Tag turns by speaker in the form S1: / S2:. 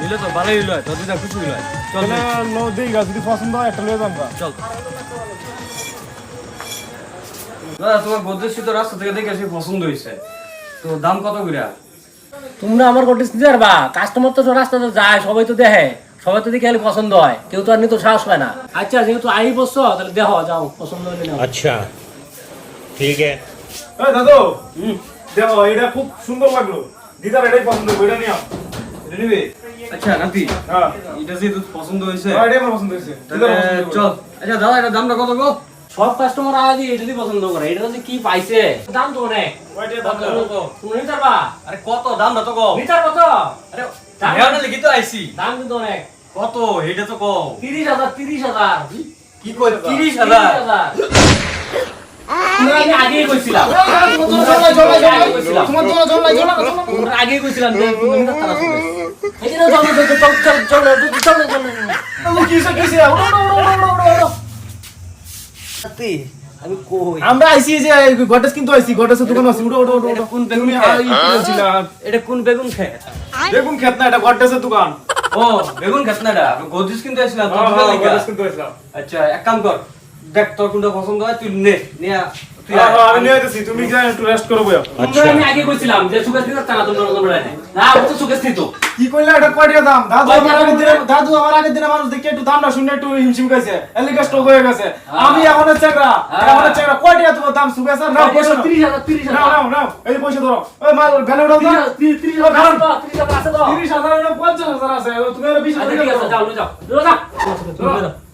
S1: নিলে তো ভালোই লয় তোর দুটা খুশি লয়। চল
S2: দেখি। যদি পছন্দ হয় একটা লয়ে যাব
S1: চল। দাদা তোমার গোদরেজ শীত রাস্তা থেকে দেখে আসি পছন্দ হয়েছে। তো দাম কত করে
S3: তোমরা আমার গোদরেজ নিতে পারবা কাস্টমার তো রাস্তাতে যায় সবাই তো দেখে। সবাই তো দেখে পছন্দ হয়। কেউ তো আর নিতে সাহস হয় না। আচ্ছা যেহেতু আই বসছো তাহলে দেখো যাও পছন্দ হলে
S4: আচ্ছা ঠিক
S2: আছে। দাদু হুম। দেখো এটা খুব সুন্দর লাগল দিদার এটাই পছন্দ হইল এটা নিও
S1: এটা নিবি আচ্ছা নাতি
S2: হ্যাঁ
S1: এটা যেহেতু পছন্দ হয়েছে
S2: হ্যাঁ, এটাই আমার পছন্দ হয়েছে
S1: চল আচ্ছা দাদা এটা দামটা কত গো
S3: সব কাস্টমার আগে এটা দিয়ে পছন্দ করে এটা যে কি পাইছে দাম তো অনেক
S2: কয়টা দাম
S3: কত? তুমি নিতে
S1: আরে কত দামটা তো কম
S3: নিতে কত
S1: আরে
S3: দাম-
S1: হেয়ারটা লিখি তো আইছি
S3: দাম কিন্তু অনেক
S1: কত এটা তো কম
S3: তিরিশ হাজার তিরিশ হাজার
S1: কি কই তিরিশ
S3: তিরিশ
S1: হাজার
S3: হাজার তোমরা আমি আগেই
S2: আমরা আইছি যে গটেস কিন্তু আইছি গটেসের দোকান আছে।
S1: ওড়া কোন বেগুন এটা কোন বেগুন খেত?
S2: বেগুন খেত না এটা গটেসের দোকান।
S1: ও বেগুন খেত এটা? গদিস
S2: হ্যাঁ, হ্যাঁ, কিন্তু আইছিলাম।
S1: আচ্ছা এক কাম কর। দেখ তোর কোনটা পছন্দ হয় তুই নে নিয়া তুই
S2: আমি নিয়ে আইতেছি তুমি একটু রেস্ট করো বয়া
S3: আমি আগে কইছিলাম যে সুকেশ দিতে তারা তোমরা তোমরা না তো সুকেশ দিত
S2: কি কইলা এটা কয়টা দাম? দাদু আমার আগের দিনে দাদু আমার আগের দিনে মানুষ দেখে একটু দামটা শুনে একটু হিমশিম খাইছে। এলিকা স্টক হয়ে গেছে। আমি এখন চেকরা। এখন চেকরা কয়টা তোমার দাম সুবে স্যার নাও পয়সা নাও নাও নাও এই পয়সা ধরো। ওই মাল ভ্যালু
S3: আছে
S2: তুমি আর বিশ
S3: আচ্ছা
S2: হাজার
S3: ঠিক আছে যাও যাও। যাও যাও